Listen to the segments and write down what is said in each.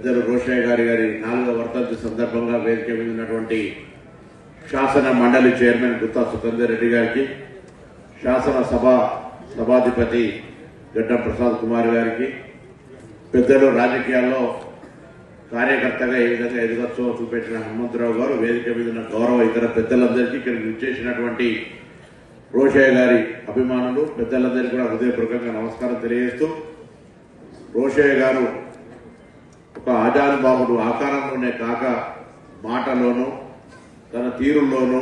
పెద్దలు రోషయ్య గారి గారి నాలుగవ వర్ధంతి సందర్భంగా వేదిక మీద ఉన్నటువంటి శాసన మండలి చైర్మన్ గుత్తా సుఖేందర్ రెడ్డి గారికి శాసన సభ సభాధిపతి గడ్డం ప్రసాద్ కుమార్ గారికి పెద్దలు రాజకీయాల్లో కార్యకర్తగా ఏ విధంగా ఎదుగొచ్చో చూపెట్టిన హనుమంతరావు గారు వేదిక మీద ఉన్న గౌరవ ఇతర పెద్దలందరికీ ఇక్కడికి విచ్చేసినటువంటి రోషయ్య గారి అభిమానులు పెద్దలందరికీ కూడా హృదయపూర్వకంగా నమస్కారం తెలియజేస్తూ రోషయ్య గారు ఒక ఆజానుబాబుడు ఆకారంలోనే కాక మాటలోనూ తన తీరుల్లోనూ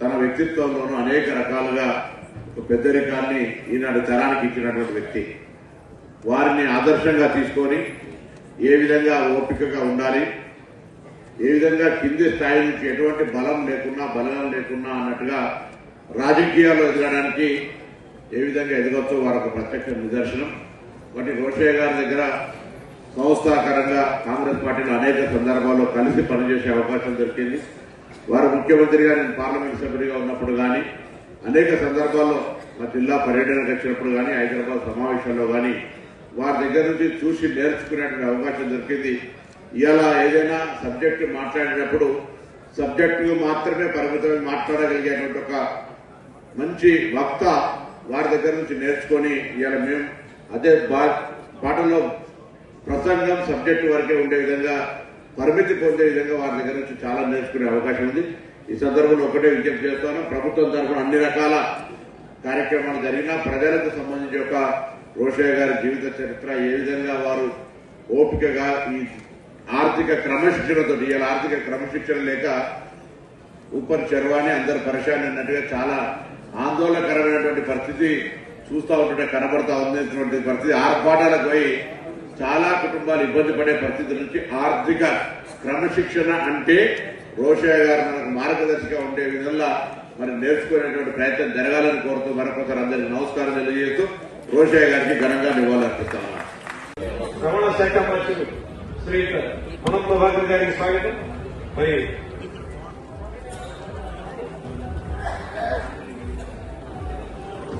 తన వ్యక్తిత్వంలోనూ అనేక రకాలుగా ఒక పెద్దరికాన్ని ఈనాడు తరానికి ఇచ్చినటువంటి వ్యక్తి. వారిని ఆదర్శంగా తీసుకొని ఏ విధంగా ఓపికగా ఉండాలి ఏ విధంగా కింది స్థాయి నుంచి ఎటువంటి బలం లేకున్నా బలగం లేకున్నా అన్నట్టుగా రాజకీయాల్లో ఎదగడానికి ఏ విధంగా ఎదగొచ్చో వారి ఒక ప్రత్యక్ష నిదర్శనం. వాటి రోషయ్య గారి దగ్గర సంస్థాకరంగా కాంగ్రెస్ పార్టీలో అనేక సందర్భాల్లో కలిసి పనిచేసే అవకాశం దొరికింది. వారు ముఖ్యమంత్రిగా నేను పార్లమెంట్ సభ్యుడిగా ఉన్నప్పుడు కానీ అనేక సందర్భాల్లో మా జిల్లా పర్యటనకు వచ్చినప్పుడు కానీ హైదరాబాద్ సమావేశాల్లో కానీ వారి దగ్గర నుంచి చూసి నేర్చుకునేటువంటి అవకాశం దొరికింది. ఇలా ఏదైనా సబ్జెక్టు మాట్లాడేటప్పుడు సబ్జెక్టు మాత్రమే పరిమితమై మాట్లాడగలిగేటువంటి ఒక మంచి వక్త వారి దగ్గర నుంచి నేర్చుకొని ఇవాళ మేము అదే బా- పాటల్లో ప్రసంగం సబ్జెక్టు వరకే ఉండే విధంగా పరిమితి పొందే విధంగా వారి దగ్గర నుంచి చాలా నేర్చుకునే అవకాశం ఉంది. ఈ సందర్భంలో ఒకటే విజ్ఞప్తి చేస్తాను. ప్రభుత్వం తరఫున అన్ని రకాల కార్యక్రమాలు జరిగినా ప్రజలకు సంబంధించి ఒక రోషయ్య గారి జీవిత చరిత్ర ఏ విధంగా వారు ఓపికగా ఈ ఆర్థిక క్రమశిక్షణతో ఇవాళ ఆర్థిక క్రమశిక్షణ లేక ఊపర్ చెరవాణి అందరు పరిశాన్ అన్నట్టుగా చాలా ఆందోళనకరమైనటువంటి పరిస్థితి చూస్తూ ఉంటుంటే కనబడతా ఉంది పరిస్థితి ఆర్భాటాలకు పోయి చాలా కుటుంబాలు ఇబ్బంది పడే పరిస్థితి నుంచి ఆర్థిక క్రమశిక్షణ అంటే రోషయ్య గారు మనకు మార్గదర్శిగా ఉండే విధంగా మరి నేర్చుకునేటువంటి ప్రయత్నం జరగాలని కోరుతూ మరొకసారి అందరికీ నమస్కారం తెలియజేస్తూ రోషయ్య గారికి ఘనంగా నివాళులర్పిస్తాం రవాణా శాఖ మంత్రులు శ్రీ మనం గారికి స్వాగతం. మరి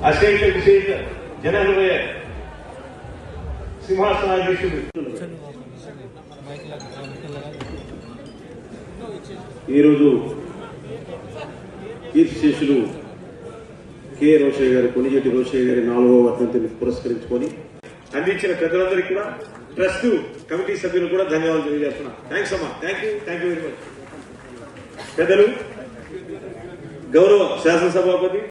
అశేష విశేష జనహృదయ సింహాసనాధీశుడు ఈరోజు కీర్తి శిష్యులు కె రోషయ్య గారి కొనిజెట్టి రోషయ్య గారి నాలుగవ వర్ధంతిని పురస్కరించుకొని అందించిన పెద్దలందరికీ కూడా ట్రస్ట్ కమిటీ సభ్యులు కూడా ధన్యవాదాలు తెలియజేస్తున్నా. థ్యాంక్స్ అమ్మా. Thank you thank you very much పెద్దలు గౌరవ శాసనసభాపతి